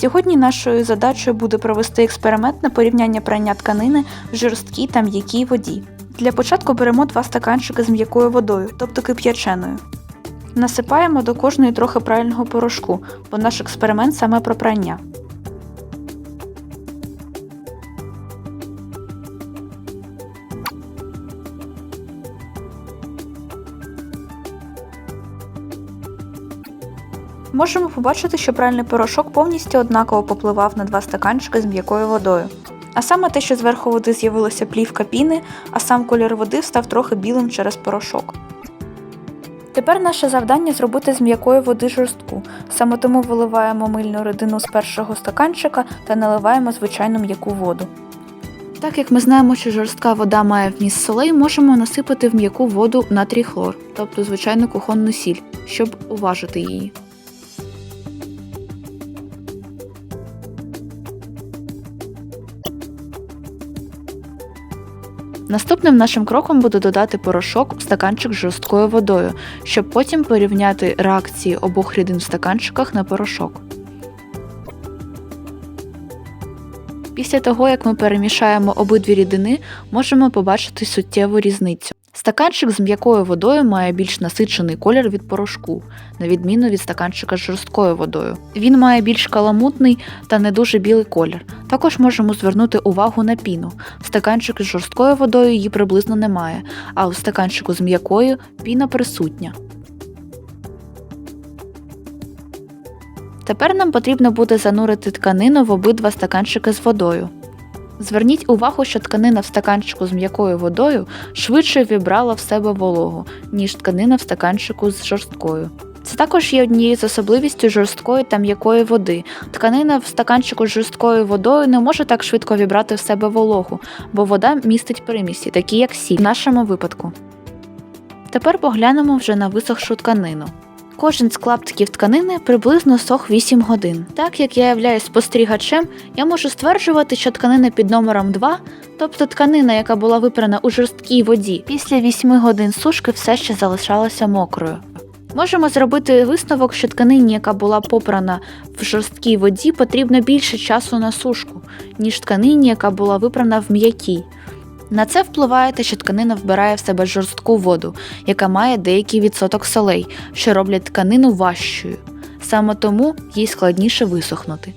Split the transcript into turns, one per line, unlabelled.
Сьогодні нашою задачею буде провести експеримент на порівняння прання тканини в жорсткій та м'якій воді. Для початку беремо два стаканчики з м'якою водою, тобто кип'яченою. Насипаємо до кожної трохи правильного порошку, бо наш експеримент саме про прання. Можемо побачити, що пральний порошок повністю однаково попливав на два стаканчики з м'якою водою. А саме те, що зверху води з'явилася плівка піни, а сам колір води став трохи білим через порошок. Тепер наше завдання зробити з м'якої води жорстку. Саме тому виливаємо мильну рідину з першого стаканчика та наливаємо звичайну м'яку воду. Так як ми знаємо, що жорстка вода має вміст солей, можемо насипати в м'яку воду натрій хлор, тобто звичайну кухонну сіль, щоб уважити її. Наступним нашим кроком буде додати порошок в стаканчик з жорсткою водою, щоб потім порівняти реакції обох рідин в стаканчиках на порошок. Після того, як ми перемішаємо обидві рідини, можемо побачити суттєву різницю. Стаканчик з м'якою водою має більш насичений колір від порошку, на відміну від стаканчика з жорсткою водою. Він має більш каламутний та не дуже білий колір. Також можемо звернути увагу на піну. В стаканчику з жорсткою водою її приблизно немає, а у стаканчику з м'якою піна присутня. Тепер нам потрібно буде занурити тканину в обидва стаканчики з водою. Зверніть увагу, що тканина в стаканчику з м'якою водою швидше вібрала в себе вологу, ніж тканина в стаканчику з жорсткою. Це також є однією з особливістю жорсткої та м'якої води. Тканина в стаканчику з жорсткою водою не може так швидко вібрати в себе вологу, бо вода містить примісі, такі як сіль в нашому випадку. Тепер поглянемо вже на висохшу тканину. Кожен з клаптиків тканини приблизно сох 8 годин. Так як я являюсь спостерігачем, я можу стверджувати, що тканина під номером 2, тобто тканина, яка була випрана у жорсткій воді, після 8 годин сушки все ще залишалася мокрою. Можемо зробити висновок, що тканині, яка була попрана в жорсткій воді, потрібно більше часу на сушку, ніж тканині, яка була випрана в м'якій. На це впливає те, що тканина вбирає в себе жорстку воду, яка має деякий відсоток солей, що роблять тканину важчою. Саме тому їй складніше висохнути.